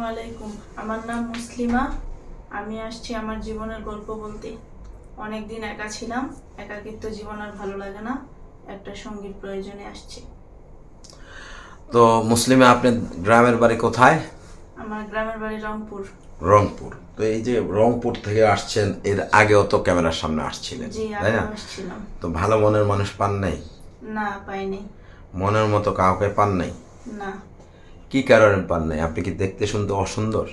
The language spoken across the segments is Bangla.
আসসালামু আলাইকুম। আমার নাম মুসলিমা। আমি আসছি আমার জীবনের গল্প বলতে। অনেক দিন একা ছিলাম। একাকিত্ব জীবন আর ভালো লাগে না। একটা সঙ্গীর প্রয়োজনে আসছি। তো মুসলিমে আপনার গ্রামের বাড়ি কোথায়? আমার গ্রামের বাড়ি রংপুর। রংপুর। তো এই যে রংপুর থেকে আসছেন এর আগেও তো ক্যামেরার সামনে আসছিলেন জি তাই না? আসছিলাম। তো ভালো মনের মানুষ পান নাই? না পাইনি। মনের মতো কাউকে পান নাই? না। কি কারণে পান নাই? আপনি কি দেখতে শুনতে অসুন্দর?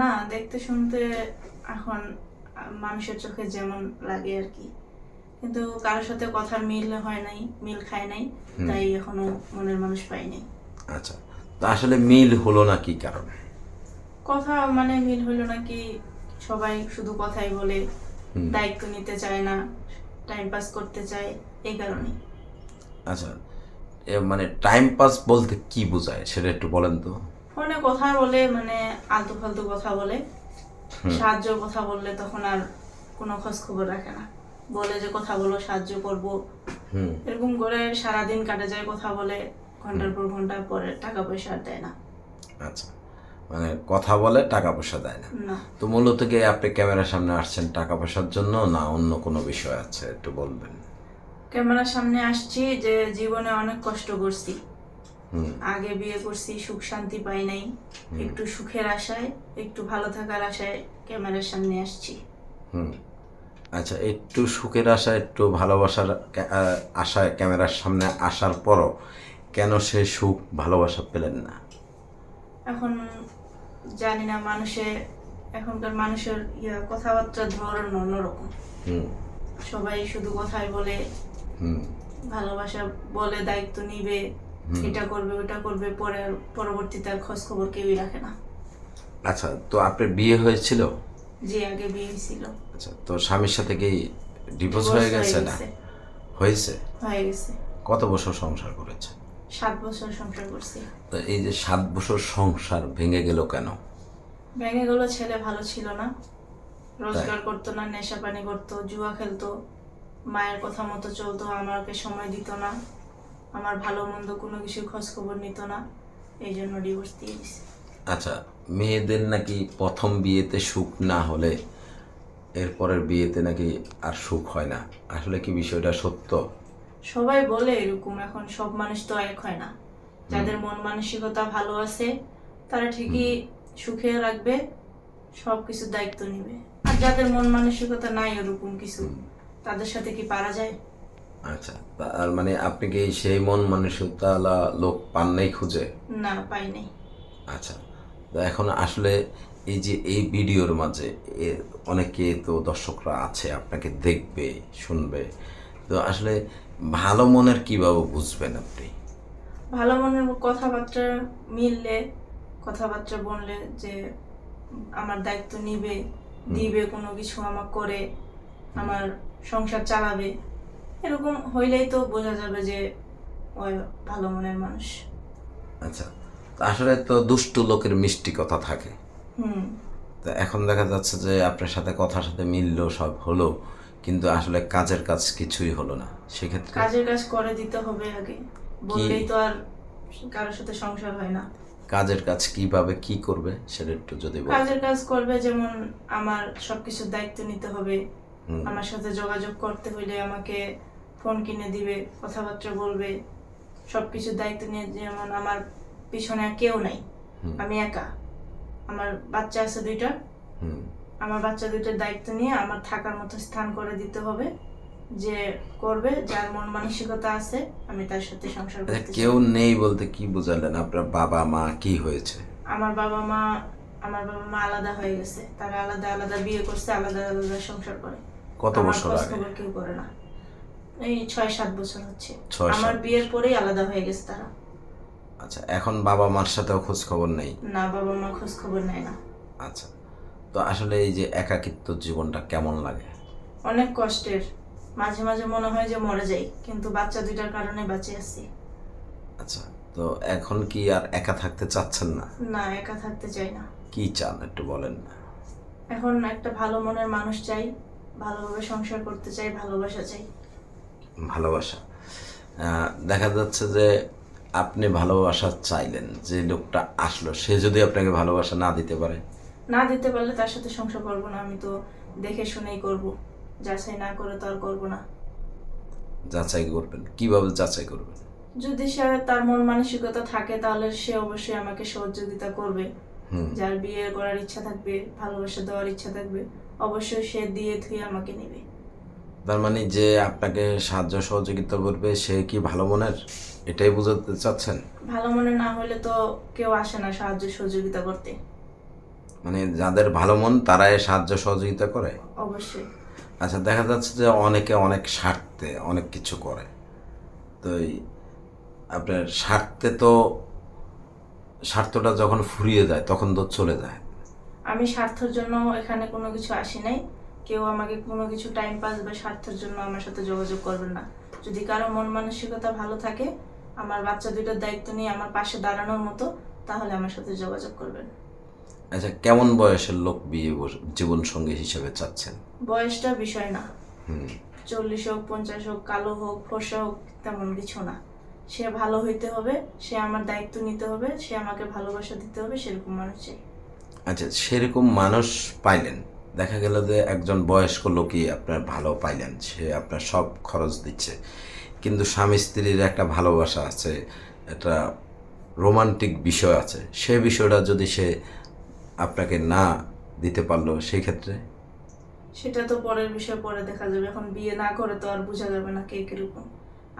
না দেখতে শুনতে এখন মানুষের চোখে যেমন লাগে আর কি। কিন্তু কারোর সাথে কথার মিল হয় নাই মিল খায় নাই তাই এখনও মনের মানুষ পাইনি আচ্ছা তো আসলে মিল হলো না কি কারণে? কথা মানে মিল হলো নাকি সবাই শুধু কথাই বলে দায়িত্ব নিতে চায় না টাইম পাস করতে চায় এই কারণে আচ্ছা মানে টাইম পাস বলতে কি বোঝায়? সেটা একটু বলেন তো। ফোনে কথা বলে মানে আলতু ফালতু কথা বলে সাহায্য কথা বললে তখন আর কোনো খোঁজ খবর রাখে না। বলে যে কথা বলো সাহায্য করব। হুম। এরকম করে সারাদিন কাটে যায় কথা বলে ঘণ্টার পর ঘণ্টা পরে টাকা পয়সা আর দেয় না। আচ্ছা। মানে কথা বলে টাকা পয়সা দেয় না। না। তো মূলত কি আপনি ক্যামেরার সামনে আসছেন টাকা পয়সার জন্য না অন্য কোনো বিষয় আছে? একটু বলবেন। ক্যামেরার সামনে আসছি যে জীবনে অনেক কষ্ট করছি। আগে বিয়ে করছি সুখ শান্তি পাই নাই। একটু সুখের আশায় একটু ভালো থাকার আশায় ক্যামেরার সামনে আসছি। হুম। আচ্ছা একটু সুখের আশা একটু ভালোবাসার আশায় ক্যামেরার সামনে আসার পরও কেন সে সুখ ভালোবাসা পেলেন না? এখন জানি না মানুষে এখনকার মানুষের ইয়া কথাবার্তার ধরন অন্যরকম। সবাই শুধু কথাই বলে ভালোবাসা বলে দায়িত্ব নিবে এটা করবে ওটা করবে পরে পরবর্তীতে আর খোঁজ খবর কেউই রাখে না। আচ্ছা তো আপনার বিয়ে হয়েছিল? যে আগে বিয়ে ছিল আচ্ছা তো স্বামীর সাথে কি ডিভোর্স হয়ে গেছে না? হয়েছে? হয়ে গেছে। কত বছর সংসার করেছে? সাত বছর সংসার করছি। তো এই যে সাত বছর সংসার ভেঙে গেল কেন? ভেঙে গেলো ছেলে ভালো ছিল না। রোজগার করতো না নেশা পানি করতো জুয়া খেলতো। মায়ের কথা মতো চলতো আমাকে সময় দিত না। আমার ভালো মন্দ কোনো কিছু খোঁজ খবর নিত না। এই জন্য ডিভোর্স দিয়ে দিছে। আচ্ছা মেয়েদের নাকি প্রথম বিয়েতে সুখ না হলে এরপরের বিয়েতে নাকি আর সুখ হয় না? আসলে কি বিষয়টা সত্য? সবাই বলে এরকম এখন সব মানুষ তো এক হয় না। যাদের মন মানসিকতা ভালো আছে তারা ঠিকই সুখে রাখবে সব কিছুর দায়িত্ব নিবে। আর যাদের মন মানসিকতা নাই ওরকম কিছু তাদের সাথে কি পারা যায়? আচ্ছা আর মানে আপনি কি সেই মন মানসিকতালা লোক পান নাই খুঁজে? না পাই নাই। আচ্ছা তো এখন আসলে এই যে এই ভিডিওর মাঝে অনেকে তো দর্শকরা আছে আপনাকে দেখবে শুনবে। তো আসলে ভালো মনের কীভাবে বুঝবেন আপনি? ভালো মনের কথাবার্তা মিললে কথাবার্তা বললে যে আমার দায়িত্ব নিবে দিবে কোনো কিছু আমার করে আমার সংসার চালাবে। এরকম হইলেই তো বোঝা যাবে যে ওই ভালো মনের মানুষ। আচ্ছা আসলে তো দুষ্টু লোকের মিষ্টি কথা থাকে। হুম। তো এখন দেখা যাচ্ছে যে আপনার সাথে কথার সাথে মিললো সব হলো কিন্তু আসলে কাজের কাজ কিছুই হলো না। সেক্ষেত্রে কাজের কাজ করে দিতে হবে আগে। বললেই তো আর কারোর সাথে সংসার হয় না। কাজের কাজ কীভাবে কি করবে সেটা একটু যদি কাজের কাজ করবে যেমন আমার সবকিছুর দায়িত্ব নিতে হবে। আমার সাথে যোগাযোগ করতে হইলে আমাকে ফোন কিনে দিবে কথাবার্তা বলবে সবকিছুর দায়িত্ব নিয়ে যেমন আমার পিছনে কেউ নাই। আমি একা। আমার বাচ্চা আছে দুইটা। আমার বাচ্চা দুইটার দায়িত্ব নিয়ে আমার থাকার মতো স্থান করে দিতে হবে যে করবে যার মন মানসিকতা আছে আমি তার সাথে সংসার আচ্ছা, করতে কেউ নেই বলতে কি বুঝালেন? আপনার বাবা মা কি হয়েছে? আমার বাবা মা আমার বাবা মা আলাদা হয়ে গেছে। তারা আলাদা আলাদা বিয়ে করছে আলাদা আলাদা সংসার করে। কত বছর আগে? খবর কেউ করে না। এই ছয় সাত বছর হচ্ছে। আমার বিয়ের পরেই আলাদা হয়ে গেছে তারা। আচ্ছা এখন বাবা মার সাথেও খোঁজ খবর নেই? না বাবা মা খোঁজ খবর নেয় না। আচ্ছা তো আসলে এই যে একাকিত্ব জীবনটা কেমন লাগে? অনেক কষ্টের। মাঝে মাঝে মনে হয় যে মরে যাই কিন্তু বাচ্চা দুইটার কারণে বাঁচে আছি। আচ্ছা তো এখন কি আর একা থাকতে চাচ্ছেন না? না একা থাকতে চাই না। কি চান একটু বলেন না। এখন একটা ভালো মনের মানুষ চাই ভালোভাবে সংসার করতে চাই ভালোবাসা চাই। ভালোবাসা। দেখা যাচ্ছে যে আপনি ভালোবাসা চাইলেন যে লোকটা আসলো সে যদি আপনাকে ভালোবাসা না দিতে পারে? না দিতে পারলে তার সাথে সংসার করব না আমি তো দেখে শুনেই করব। যাচাই না করে তো আর করব না। যাচাই করবেন? কীভাবে যাচাই করবেন? যদি সে তার মন মানসিকতা থাকে তাহলে সে অবশ্যই আমাকে সহযোগিতা করবে। যার বিয়ে করার ইচ্ছা থাকবে ভালোবাসা দেওয়ার ইচ্ছা থাকবে। অবশ্যই সে দিয়ে ধুয়ে আমাকে নেবে। তার মানে যে আপনাকে সাহায্য সহযোগিতা করবে সে কি ভালো মনের? এটাই বোঝাতে চাচ্ছেন? ভালো মনে না হলে তো কেউ আসে না সাহায্য সহযোগিতা করতে। মানে যাদের ভালো মন তারাই সাহায্য সহযোগিতা করে? অবশ্যই। আচ্ছা দেখা যাচ্ছে যে অনেকে অনেক স্বার্থে অনেক কিছু করে। তো আপনার স্বার্থে তো স্বার্থটা যখন ফুরিয়ে যায় তখন তো চলে যায়। আমি স্বার্থের জন্য এখানে কোনো কিছু আসি নাই। কেউ আমাকে কোনো কিছু টাইম পাস বা স্বার্থের জন্য আমার সাথে যোগাযোগ করবেন না। যদি কারও মন মানসিকতা ভালো থাকে আমার বাচ্চা দুটোর দায়িত্ব নিয়ে আমার পাশে দাঁড়ানোর মতো তাহলে আমার সাথে যোগাযোগ করবেন। আচ্ছা কেমন বয়সের লোক বিয়ে জীবন সঙ্গী হিসেবে চাচ্ছেন? বয়সটা বিষয় না। চল্লিশ হোক পঞ্চাশ হোক কালো হোক ফর্সা হোক তেমন কিছু না। সে ভালো হইতে হবে সে আমার দায়িত্ব নিতে হবে সে আমাকে ভালোবাসা দিতে হবে সেরকম মানুষ চাই আচ্ছা সেরকম মানুষ পাইলেন। দেখা গেল যে একজন বয়স্ক লোকই আপনার ভালো পাইলেন, সে আপনার সব খরচ দিচ্ছে। কিন্তু স্বামী স্ত্রীর একটা ভালোবাসা আছে, একটা রোমান্টিক বিষয় আছে। সে বিষয়টা যদি সে আপনাকে না দিতে পারল, সেই ক্ষেত্রে? সেটা তো পরের বিষয়, পরে দেখা যাবে। এখন বিয়ে না করে তো আর বোঝা যাবে না কে কীরকম।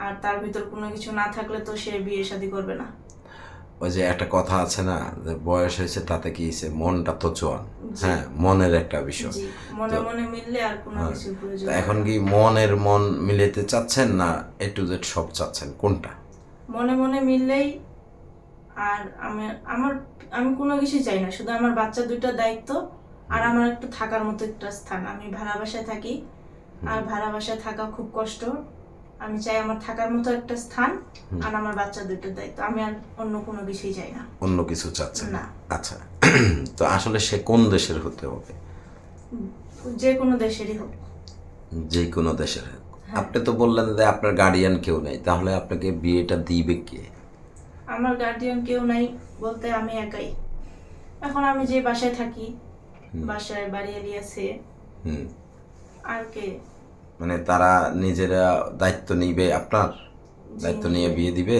আর তার ভিতর কোনো কিছু না থাকলে তো সে বিয়ে শাদী করবে না। ওই যে একটা কথা আছে না যে বয়স হয়েছে তাতে কি হয়েছে? মনটা তো চোয়ান। হ্যাঁ মনের একটা বিষয়। মনে মনে হ্যাঁ। এখন কি মনের মন মিলাতে চাচ্ছেন না এ টু জেড সব চাচ্ছেন? কোনটা? মনে মনে মিললেই আর আমি আমার আমি কোনো কিছু চাই না। শুধু আমার বাচ্চা দুইটার দায়িত্ব আর আমার একটু থাকার মতো একটা স্থান। আমি ভাড়া বাসায় থাকি আর ভাড়া বাসায় থাকা খুব কষ্ট। আমি চাই আমার থাকার মতো একটা স্থান আর আমার বাচ্চা দুইটার দায়িত্ব। আমি আর অন্য কোনো বিষয় চাই না। অন্য কিছু চাচ্ছেন না। আচ্ছা। তো আসলে সে কোন দেশের হতে হবে? যে কোনো দেশেরই হোক। যে কোনো দেশের হোক। আপনি তো বললেন যে আপনার গার্ডিয়ান কেউ নেই। তাহলে আপনাকে বিয়েটা দিবে কে? আমার গার্ডিয়ান কেউ নাই বলতে আমি একাই। এখন আমি যে বাসায় থাকি বাসায় বাড়ি আছে। হুম। আর কে? মানে তারা নিজেরা দায়িত্ব নিবে আপনার? দায়িত্ব নিয়ে বিয়ে দিবে?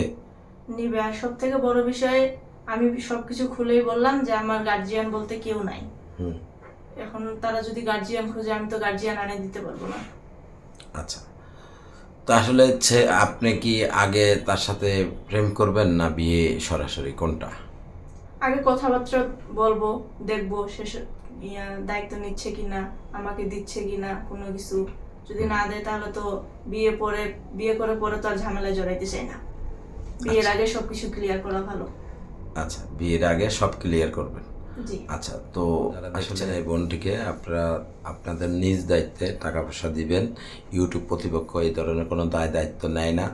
নিবে। আর সব থেকে বড় বিষয় আমি সবকিছু খুলেই বললাম যে আমার গার্জিয়ান বলতে কেউ নাই। হুম। এখন তারা যদি গার্জিয়ান খোঁজে আমি তো গার্জিয়ান আনে দিতে পারব না। আচ্ছা। তো আসলে হচ্ছে আপনি কি আগে তার সাথে প্রেম করবেন না বিয়ে সরাসরি? কোনটা? আগে কথাবার্তা বলব দেখব শেষ দায়িত্ব নিচ্ছে কিনা আমাকে দিচ্ছে কিনা কোনো কিছু। যদি না দেয় তাহলে তো বিয়ে পরে বিয়ে করে পরে তো আর ঝামেলায় জড়াইতে চাই না। বিয়ের আগে সবকিছু ক্লিয়ার করা ভালো। আচ্ছা বিয়ের আগে সব ক্লিয়ার করবেন। আচ্ছা তো আসলে এই বোনটিকে আপনারা আপনাদের নিজ দায়িত্বে টাকা পয়সা দিবেন। ইউটিউব কর্তৃপক্ষ এই ধরনের কোনো দায় দায়িত্ব নেয় না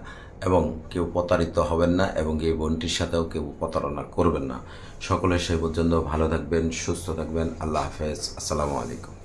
এবং কেউ প্রতারিত হবেন না এবং এই বোনটির সাথেও কেউ প্রতারণা করবেন না। সকলে সে পর্যন্ত ভালো থাকবেন সুস্থ থাকবেন। আল্লাহ হাফেজ। আসসালামু আলাইকুম।